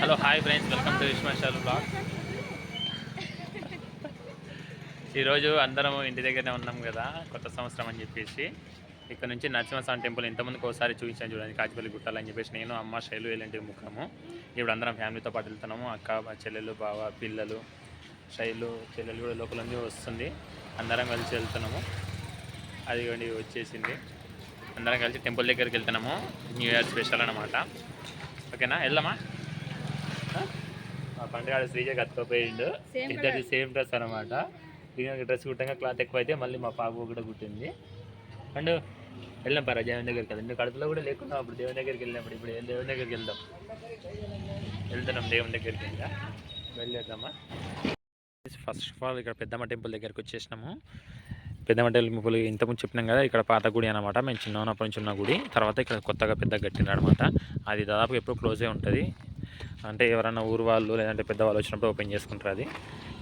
Hello hi friends welcome to Vishwashala blog ఈరోజు అందరం ఇంటి దగ్గరనే ఉన్నాం కదా కొత్త సంవత్సరం అని చెప్పేసి. ఇక్కడ నుంచి నరసింహస్వామి టెంపుల్ ఇంతమందికి ఒకసారి చూపించాను చూడండి కాచిపల్లి గుట్టాలు అని చెప్పేసి నేను అమ్మ శైలు ఇలాంటి ముఖము. ఇప్పుడు అందరం ఫ్యామిలీతో పాటు వెళ్తున్నాము. అక్క మా చెల్లెలు బావ పిల్లలు శైలు చెల్లెలు కూడా లోపల వస్తుంది. అందరం కలిసి వెళ్తున్నాము. అది వచ్చేసింది. అందరం కలిసి టెంపుల్ దగ్గరికి వెళ్తున్నాము. న్యూ ఇయర్ స్పెషల్ అనమాట ఓకేనా? వెళ్దామా? పండుగ శ్రీజ కట్టుకోపోయిండు Same ఇద్దరిది సేమ్ డ్రెస్ అనమాట దీనికి డ్రెస్ కుట్టంగా క్లాత్ ఎక్కువ అయితే మళ్ళీ మా పాప కూడా కుట్టింది. అండ్ వెళ్ళాం పరా దేవుని దగ్గరికి. వెళ్దాం కడుపులో కూడా లేకుండా అప్పుడు దేవుని దగ్గరికి వెళ్ళినప్పుడు. ఇప్పుడు ఏ- దేవుని దగ్గరికి వెళ్దాం. వెళ్తున్నాం దేవుని దగ్గరికి ఇంకా. వెళ్ళేద్దామా? ఫస్ట్ ఆఫ్ ఆల్ ఇక్కడ పెద్దమ్మ టెంపుల్ దగ్గరికి వచ్చేసినాము. పెద్దమ్మ టెంపుల్ ఇంతకుముందు చెప్పినాం కదా ఇక్కడ పాత గుడి అనమాట మేము చిన్న ఉన్నప్పటి నుంచి ఉన్న గుడి. తర్వాత ఇక్కడ కొత్తగా పెద్ద కట్టినారు అనమాట అది దాదాపు ఎప్పుడు క్లోజే ఉంటుంది. అంటే ఎవరైనా ఊరు వాళ్ళు లేదంటే పెద్దవాళ్ళు వచ్చినప్పుడు ఓపెన్ చేసుకుంటారు అది.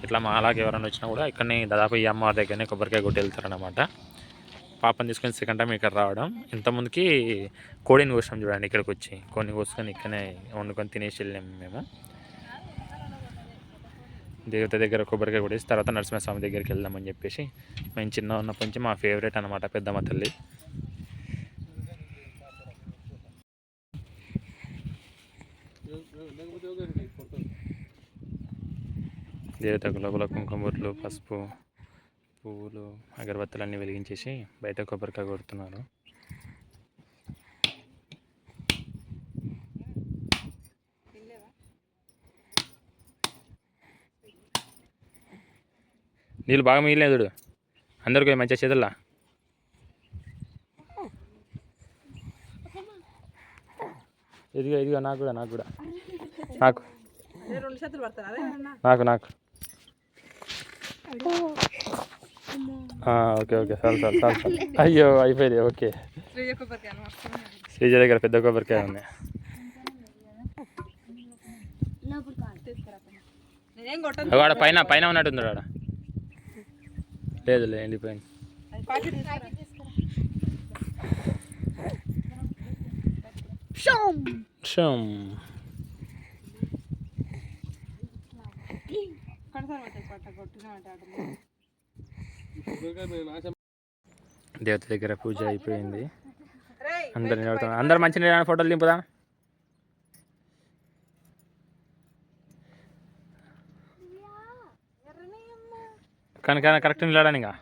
ఇట్లా మా అలాగే ఎవరైనా వచ్చినా కూడా ఇక్కడనే దాదాపు ఈ అమ్మవారి దగ్గరనే కొబ్బరికాయ కొట్టి వెళ్తారనమాట పాపని తీసుకొని సెకండ్ టైం ఇక్కడ రావడం. ఇంతకుముందుకి కోడిని కోసాం చూడండి ఇక్కడికి వచ్చి కొన్ని కోసుకొని ఇక్కడనే వండుకొని తినేసి వెళ్ళాము మేము. దేవత దగ్గర కొబ్బరికాయ కొట్టేసి తర్వాత నరసింహస్వామి దగ్గరికి వెళ్దామని చెప్పేసి మేము చిన్న ఉన్నప్పటి నుంచి మా ఫేవరెట్ అనమాట పెద్దమ్మ తల్లి. దేవతకు లోపల కుంకుమబొట్లు పసుపు పువ్వులు అగరబత్తులు అన్నీ వెలిగించేసి బయట కొబ్బరికాయ కొడుతున్నారు. నీళ్ళు బాగా మిగిలినాయి చూడు. అందరికి మంచిగా చేతుల్లా. ఇదిగో ఇదిగో నాకు కూడా నాకు కూడా. నాకు. నాకు నాకు. ఓకే ఓకే చాలు చాలు చాలు చాలు అయ్యో అయిపోయింది ఓకే శ్రీజ దగ్గర పెద్ద కొబ్బరికాయ ఉంది ఆడ పైన పైన ఉన్నట్టుంది ఆడ లేదు లేదు ఎండిపోయింది అది పాకెట్ దేవత దగ్గర పూజ అయిపోయింది. అందరు నిలబడుతున్నారు అందరు మంచి నీళ్ళ ఫోటోలు దింపుదా. కానీ కానీ కరెక్ట్ నిలబడాను ఇంకా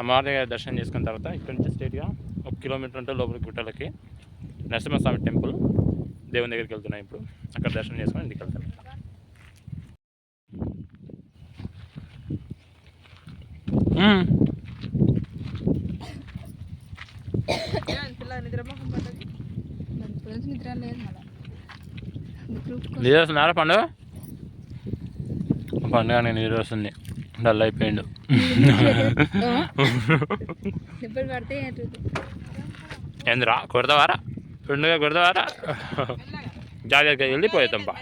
అమ్మవారి దగ్గర దర్శనం చేసుకున్న తర్వాత ఇక్కడ నుంచి స్ట్రేట్గా ఒక కిలోమీటర్ ఉంటే లోపలికి గుట్టలకి నరసింహస్వామి టెంపుల్ దేవుని దగ్గరికి వెళ్తున్నాం ఇప్పుడు. అక్కడ దర్శనం చేసుకొని ఇంటికి వెళ్తాం. మ్మ్. ఏమైంది పిల్ల నిద్రమోహం పడ్డది ఫ్రెండ్స్ నిద్ర వస్తున్నారా పండుగ? పండుగ నేను నీరు వస్తుంది డల్ అయిపోయిండు. ఏందిరా కొడతావారా? పండుగ కొడతావారా? జాగ్రత్తగా వెళ్ళిపోయేద్దాం బా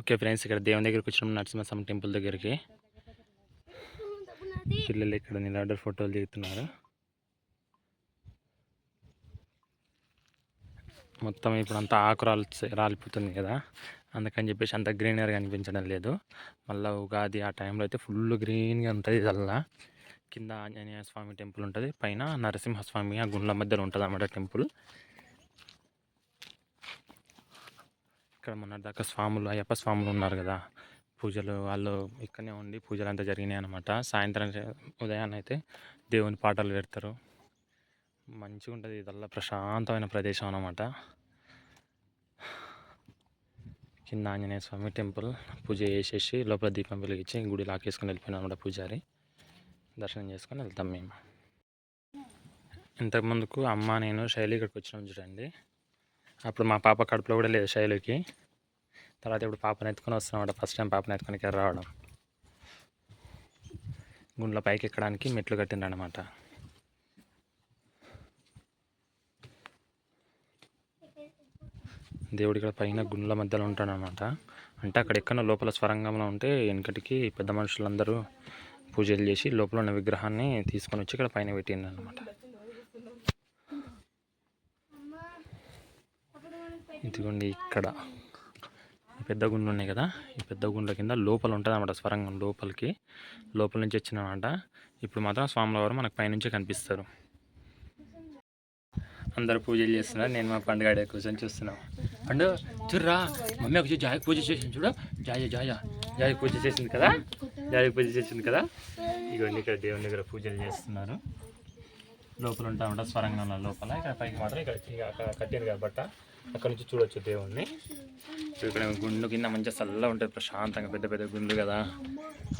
ఓకే ఫ్రెండ్స్ ఇక్కడ దేవుని దగ్గరికి వచ్చినాం నరసింహస్వామి టెంపుల్ దగ్గరికి. పిల్లలు ఇక్కడ నిలబడి ఫోటోలు దిగుతున్నారు. మొత్తం ఇప్పుడు అంతా ఆకు రాలి రాలిపోతుంది కదా. అందుకని చెప్పేసి అంత గ్రీనరీ కనిపించడం లేదు. మళ్ళీ ఉగాది ఆ టైంలో అయితే ఫుల్ గ్రీన్గా ఉంటుంది ఇదల్లా కింద ఆంజనేయ స్వామి టెంపుల్ ఉంటుంది పైన నరసింహస్వామి ఆ గుండ్ల మధ్యలో ఉంటుంది అన్నమాట టెంపుల్. ఇక్కడ మొన్నటిదాకా స్వాములు అయ్యప్ప స్వాములు ఉన్నారు కదా. పూజలు వాళ్ళు ఇక్కడనే ఉండి పూజలు అంతా జరిగినాయి అనమాట సాయంత్రం ఉదయాన్నే అయితే దేవుని పాటలు పెడతారు. మంచిగా ఉంటుంది ఇదల్లా ప్రశాంతమైన ప్రదేశం అనమాట కింద ఆంజనేయ స్వామి టెంపుల్ పూజ చేసేసి లోపల దీపం వెలిగించి గుడి లాకేసుకొని వెళ్ళిపోయినా అనమాట పూజారి. దర్శనం చేసుకొని వెళ్తాం మేము. ఇంతకుముందుకు అమ్మ నేను శైలి ఇక్కడికి వచ్చినాం చూడండి. అప్పుడు మా పాప కడుపులో కూడా లేదు శైలికి. తర్వాత ఇప్పుడు పాపను ఎత్తుకొని వస్తున్నాం ఫస్ట్ టైం పాపను ఎత్తుకొని ఇక్కడ రావడం. గుండ్ల పైకి ఎక్కడానికి మెట్లు కట్టిండ్రనమాట దేవుడు ఇక్కడ పైన గుండ్ల మధ్యలో ఉంటాడనమాట. అంటే అక్కడ ఎక్కడ లోపల స్వరంగంలో ఉంటే వెనకటికి పెద్ద మనుషులందరూ పూజలు చేసి లోపల ఉన్న విగ్రహాన్ని తీసుకొని వచ్చి ఇక్కడ పైన పెట్టిండు అనమాట ఇదిగోండి ఇక్కడ. ఈ పెద్ద గుండ్లు ఉన్నాయి కదా? ఈ పెద్ద గుండ్ల కింద లోపల ఉంటుంది అనమాట స్వరంగం లోపలికి. లోపల నుంచి వచ్చినమాట ఇప్పుడు మాత్రం స్వాములవారు మనకు పైనుంచే కనిపిస్తారు. అందరూ పూజలు చేస్తున్నారు. నేను మా పండుగ ఆడే కూర్చొని చూస్తున్నాం. అండ్ చూడరా మమ్మీ ఒక జాయ్ పూజ చేసింది చూడు. జాయ జాయ జాయికి పూజ చేసింది కదా? జాయికి పూజ చేసింది కదా? ఇవన్నీ ఇక్కడ దేవుని దగ్గర పూజలు చేస్తున్నారు. లోపల ఉంటా ఉంటా స్వరంగంలో లోపల. ఇక్కడ పైకి మాత్రం ఇక్కడ కట్టారు కాబట్టి అక్కడ నుంచి చూడొచ్చు దేవుణ్ణి. ఇక్కడ గుండు కింద మంచిగా చల్లగా ఉంటుంది ప్రశాంతంగా పెద్ద పెద్ద గుండు కదా.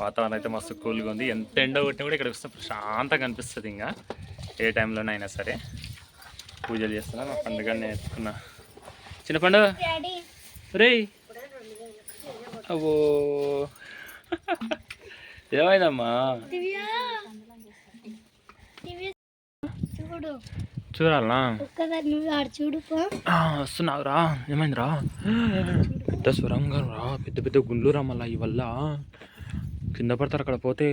వాతావరణం అయితే మస్తు కూల్గా ఉంది. ఎంత ఎండ కొట్టినా కూడా ఇక్కడ వస్తే ప్రశాంతంగా అనిపిస్తుంది ఇంకా. ఏ టైంలోనైనా సరే. పూజలు చేస్తున్నా మా పండుగ నేర్చుకున్నా. చిన్న పండుగ రే అవో ఏమైందమ్మా? చూడు. చూడాలనా? ఒక్కసారి నువ్వు ఆడు చూడు పో. ఆ, వస్తున్నావురా. ఏమైందిరా? పెద్ద స్వరంగం రా పెద్ద పెద్ద గుండ్లు రా మళ్ళా ఈ వల్ల. కింద పడతారు అక్కడ పోతే.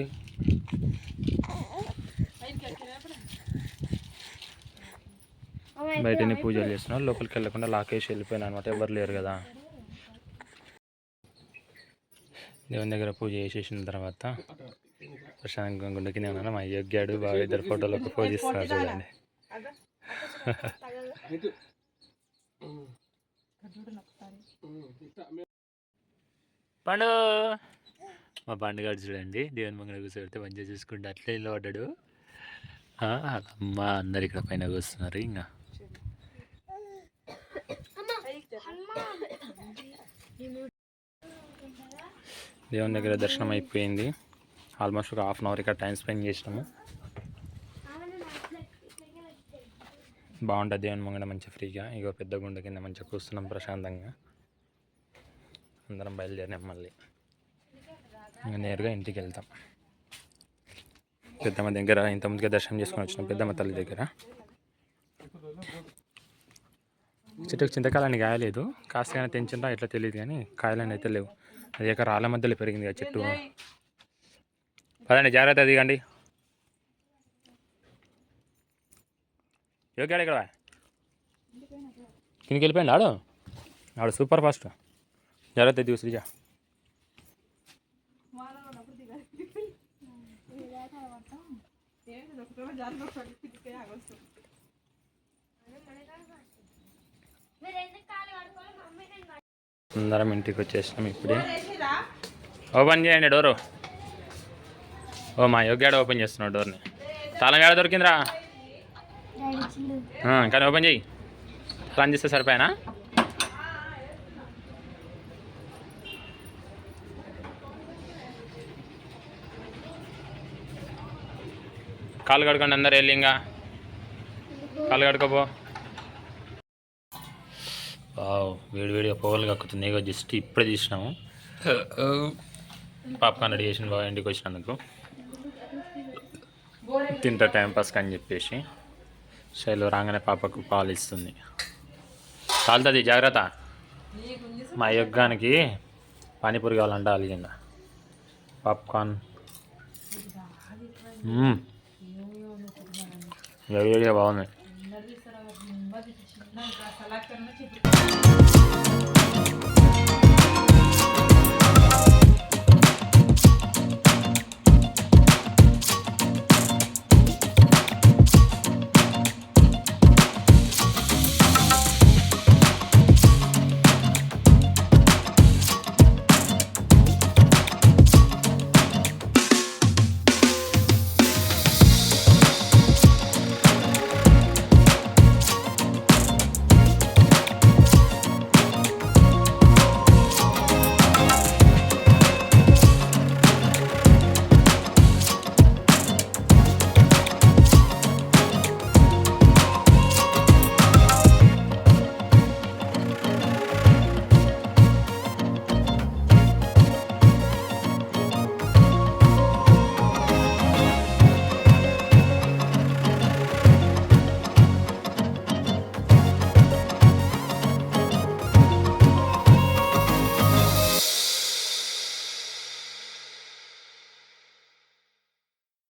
బయటనే పూజలు చేస్తున్నారు లోపలికి వెళ్ళకుండా లాకేసి వెళ్ళిపోయినా అనమాట ఎవరు లేరు కదా. దేవుని దగ్గర పూజ చేసేసిన తర్వాత ప్రశాంతంగా గుండె కింద ఉన్నాను. మా యోగ్యాడు బాగా ఇద్దరు ఫోటోలకు పూజ ఇస్తున్నారు చూడండి. పండు! మా పండుగాడు చూడండి. దేవుని మంగళ కూర్చోబెడితే మంచిగా చూసుకుంటే అట్లే ఇల్లు పడ్డాడు ఆ, అమ్మ అందరు ఇక్కడ పైన కూస్తున్నారు ఇంకా దేవుని దగ్గర దర్శనం అయిపోయింది. ఆల్మోస్ట్ ఒక హాఫ్ అన్ అవర్ ఇక్కడ టైం స్పెండ్ చేసినాము. బాగుంటుంది దేవుని ముంగడ మంచిగా ఫ్రీగా. ఇక పెద్ద గుండె కింద మంచిగా కూస్తున్నాం ప్రశాంతంగా. అందరం బయలుదేరినాం మళ్ళీ. ఇంకా నేరుగా ఇంటికి వెళ్తాం. పెద్దమ్మ దగ్గర ఇంతమందిగా దర్శనం చేసుకొని వచ్చినాం. పెద్దమ్మ తల్లి దగ్గర. చెట్టుకు చింతకాయలని కాయలేదు. కాస్త కానీ తెంచిందా ఎట్లా తెలియదు కానీ కాయలని అయితే లేవు. అది ఎక్కడ రాళ్ళ మధ్యలో పెరిగింది కదా చెట్టు. పదండి జాగ్రత్త దిగండి. యోగాడు ఇక్కడ కిందికి వెళ్ళిపోయింది ఆడు. ఆడు సూపర్ ఫాస్ట్. జాగ్రత్త దిగు శ్రీజ అందరం ఇంటికి వచ్చేసినాం ఇప్పుడే. ఓపెన్ చేయండి డోరు. ఓ మా యోగ్యాడు ఓపెన్ చేస్తున్నాడు డోర్ని. తాళం ఏడ దొరికిందిరా. కానీ ఓపెన్ చేయి. తాళం చేస్తే సరిపోయానా? కాలు కడుకోండి అందరు వెళ్ళి ఇంకా. కాలు కడుకోపో వావ్ వేడి వేడిగా పొగలు కక్కుతుంది. ఇక జస్ట్ ఇప్పుడే తీసినాము. పాప్కార్న్ రెడీ చేసిన బాగా ఇంటికి వచ్చినందుకు. తింటా టైం పాస్కి అని చెప్పేసి. శైలు రాగానే పాపకు పాలు ఇస్తుంది. కాలుతుంది జాగ్రత్త. మా యొగ్గానికి పానీపూరి కావాలంటే అలిగిందా. పాప్కార్న్. వేడిగా బాగుంది.